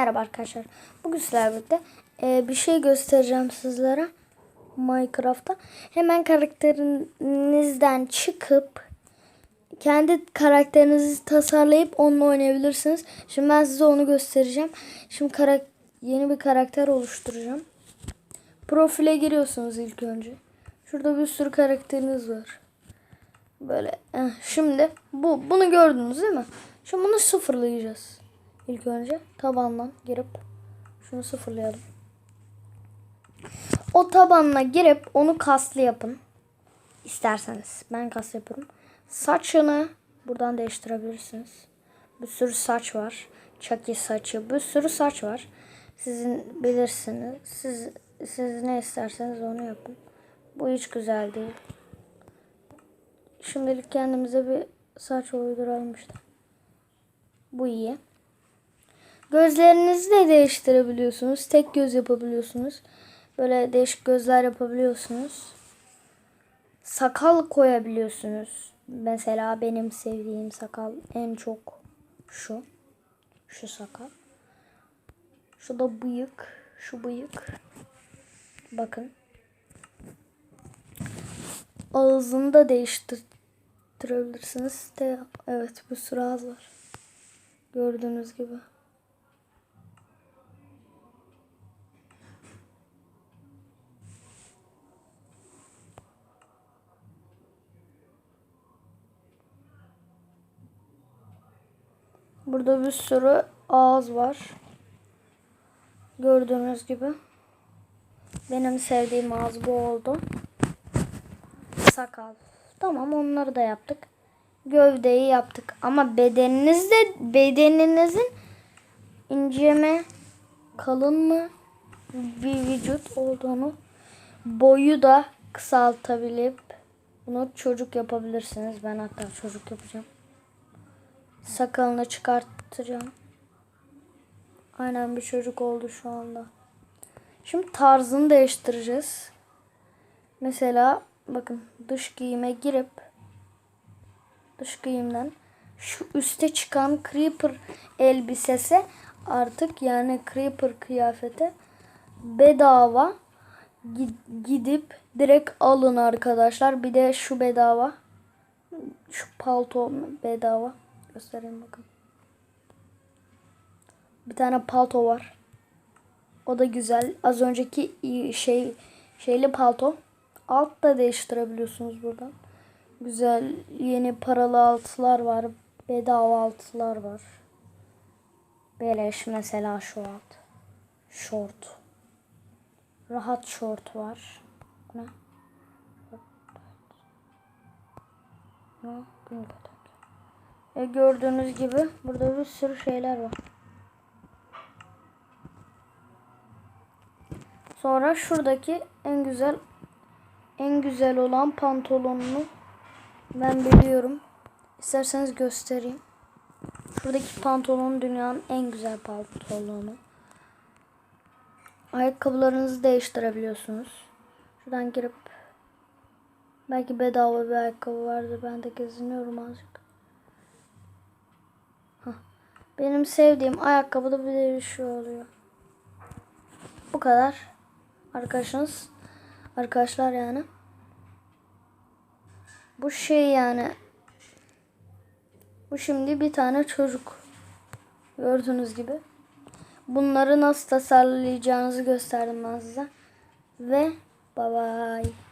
Merhaba arkadaşlar. Bugün sizlerle birlikte e, bir şey göstereceğim sizlere. Minecraft'ta. Hemen karakterinizden çıkıp kendi karakterinizi tasarlayıp onunla oynayabilirsiniz. Şimdi ben size onu göstereceğim. Şimdi yeni bir karakter oluşturacağım. Profile giriyorsunuz ilk önce. Şurada bir sürü karakteriniz var. Böyle. eh, Şimdi bu bunu gördünüz değil mi? Şimdi bunu sıfırlayacağız. İlk önce tabandan girip şunu sıfırlayalım. O tabanla girip onu kaslı yapın. İsterseniz. Ben kas yapıyorum. Saçını buradan değiştirebilirsiniz. Bir sürü saç var. Çaki saçı. Bir sürü saç var. Sizin bilirsiniz. Siz, siz ne isterseniz onu yapın. Bu hiç güzel değil. Şimdilik kendimize bir saç uyduralım işte. Bu iyi. Gözlerinizi de değiştirebiliyorsunuz. Tek göz yapabiliyorsunuz. Böyle değişik gözler yapabiliyorsunuz. Sakal koyabiliyorsunuz. Mesela benim sevdiğim sakal en çok şu. Şu sakal. Şu da bıyık. Şu bıyık. Bakın. Ağzını da değiştirebilirsiniz. De, evet sürü ağız var. Gördüğünüz gibi. Burada bir sürü ağız var. Gördüğünüz gibi. Benim sevdiğim ağız bu oldu. Sakal. Tamam onları da yaptık. Gövdeyi yaptık. Ama bedeninizde bedeninizin ince mi kalın mı bir vücut olduğunu boyu da kısaltabilip bunu çocuk yapabilirsiniz. Ben hatta çocuk yapacağım. Sakalını çıkartacağım. Aynen bir çocuk oldu şu anda. Şimdi tarzını değiştireceğiz. Mesela bakın dış giyime girip dış giyimden şu üste çıkan creeper elbisesi artık yani creeper kıyafeti bedava Gi- gidip direkt alın arkadaşlar. Bir de şu bedava. Şu palto bedava. Göstereyim bakın. Bir tane palto var. O da güzel. Az önceki şey şeyli palto. Alt da değiştirebiliyorsunuz buradan. Güzel yeni paralı altılar var. Bedava altılar var. Beleş mesela şu alt. Short. Rahat short var. Bu Ne? Ne? E gördüğünüz gibi burada bir sürü şeyler var. Sonra şuradaki en güzel en güzel olan pantolonunu ben biliyorum. İsterseniz göstereyim. Şuradaki pantolon dünyanın en güzel pantolonu. Ayakkabılarınızı değiştirebiliyorsunuz. Şuradan girip belki bedava bir ayakkabı vardır. Ben de geziniyorum azıcık. Benim sevdiğim ayakkabıda bir şu oluyor. Bu kadar. Arkadaşınız. Arkadaşlar yani. Bu şey yani. Bu şimdi bir tane çocuk. Gördüğünüz gibi. Bunları nasıl tasarlayacağınızı gösterdim ben size. Ve bye bye.